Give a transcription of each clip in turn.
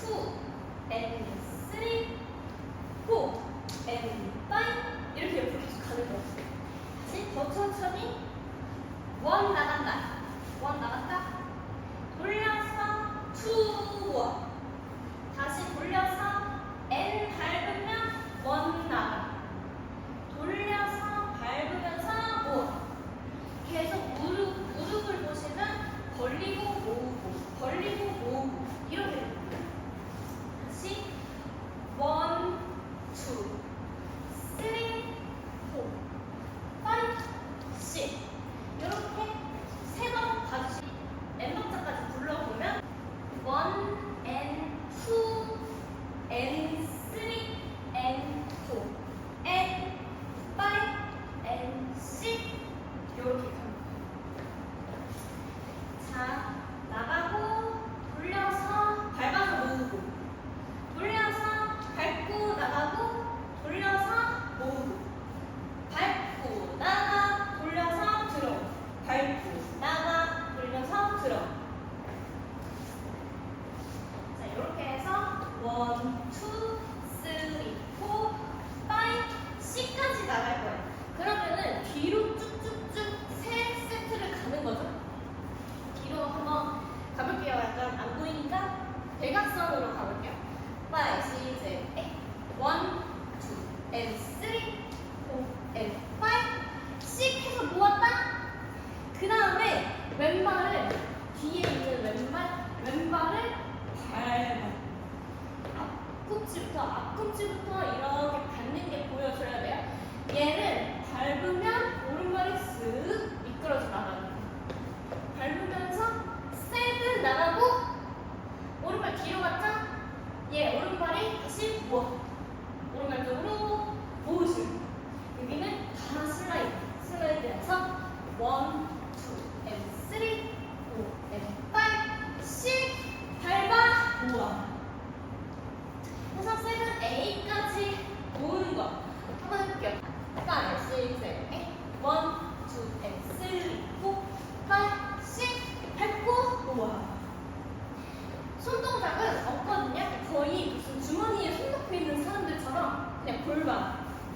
two and three, four and five. 이렇게 옆으로 계속 가는 거예요. 다시 더 천천히 원 나간다, 원 나갔다. 돌려서 two 원 다시 돌려서 n 밟으면 원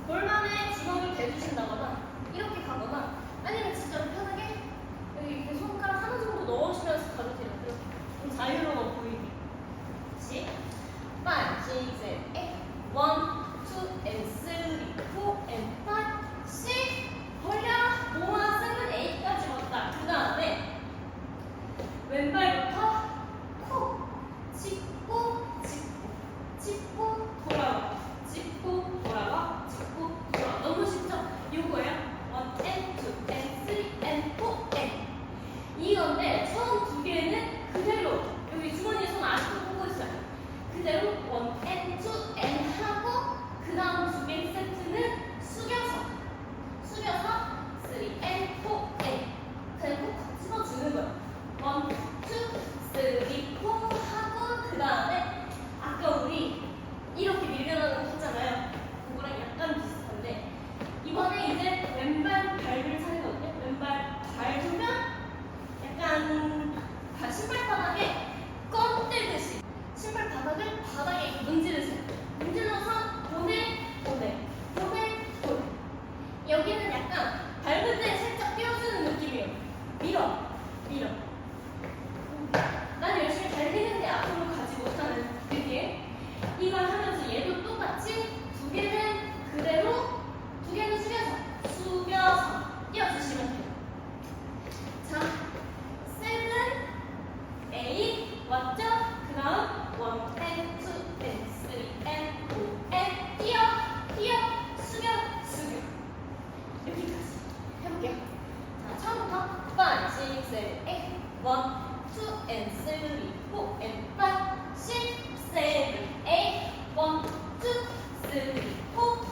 볼만의 지방을 대주신다거나 이렇게 가거나 아니면 진짜로 편하게 여기 이렇게 손가락 하나 정도 넣으시면서 가도 돼요. 이렇게 좀 자유로워 보이게. 그렇지? 5, 6, 7, 8, 1, seven, eight, one, two and three, four and five, six, seven, eight, one, two, three, four.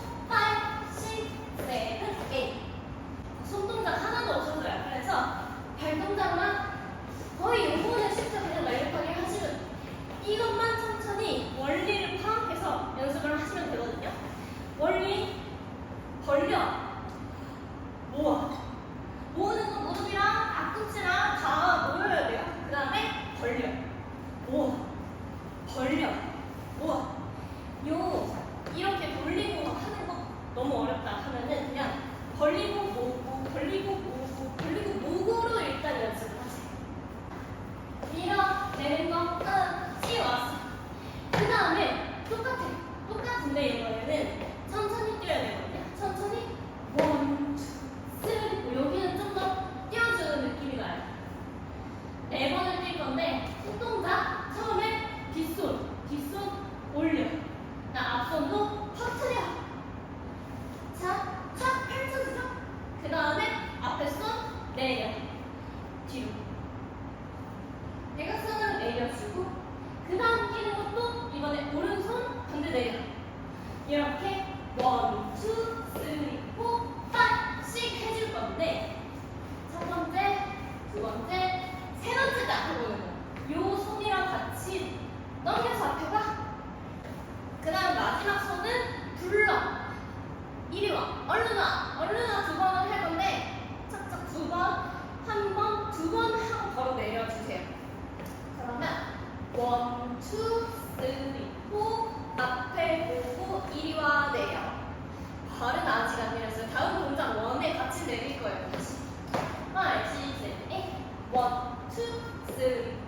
뒷손 올려. 나 앞손도 터트려. 원투 쓰리고 앞에 보고 이리와 내려. 발은 아직 안 내렸어요. 다음 동작 원에 같이 내릴 거예요. 다시. 하나, 둘, 셋, 넷, 원, 투, 쓰리.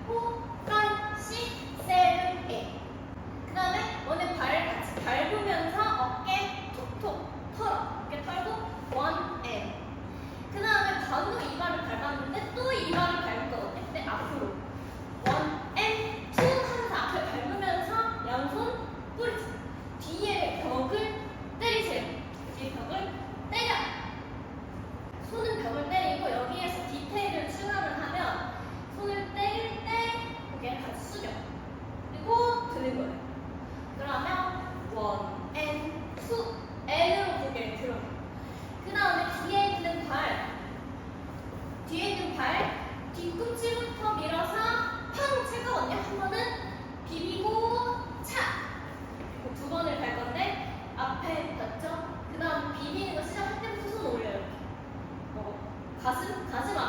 가슴 가슴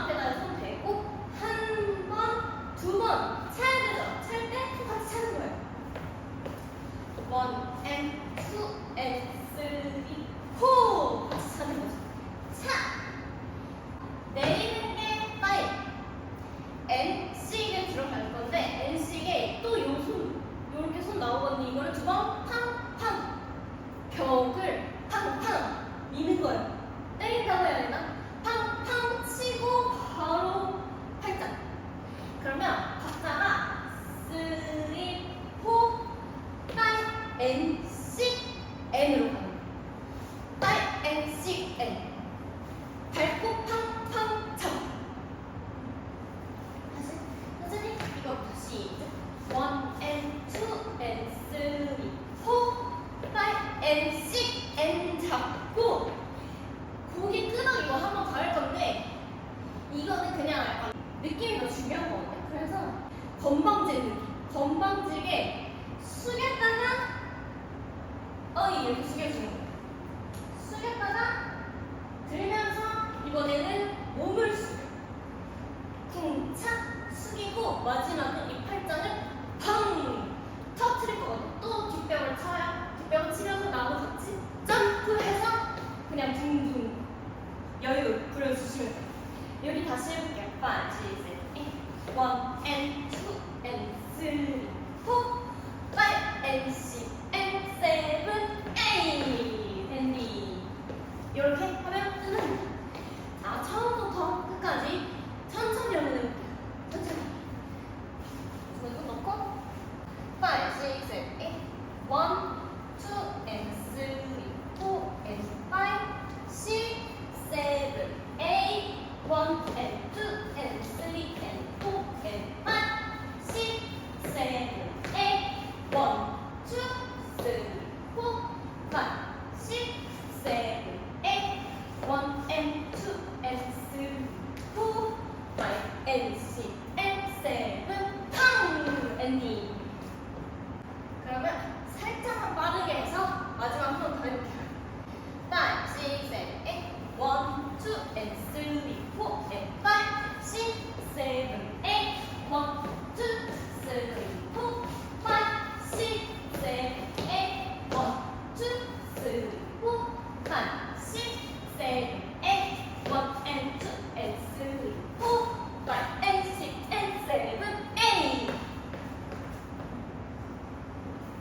건방지는 건방지게 숙였다가 어이 이렇게 숙여주는 숙였다가 들면서 이번에는 몸을 숙여. 쿵착 숙이고 마지막은 이 팔짱을 팡 터트릴 거거든 또 뒷병을 쳐요. 뒷병을 치면서 나무 같이 점프해서 그냥 둥둥 여유 부려주시면 돼요. 여기 다시 해볼게요. 5, 6, 7, 8, 1, 1, 2,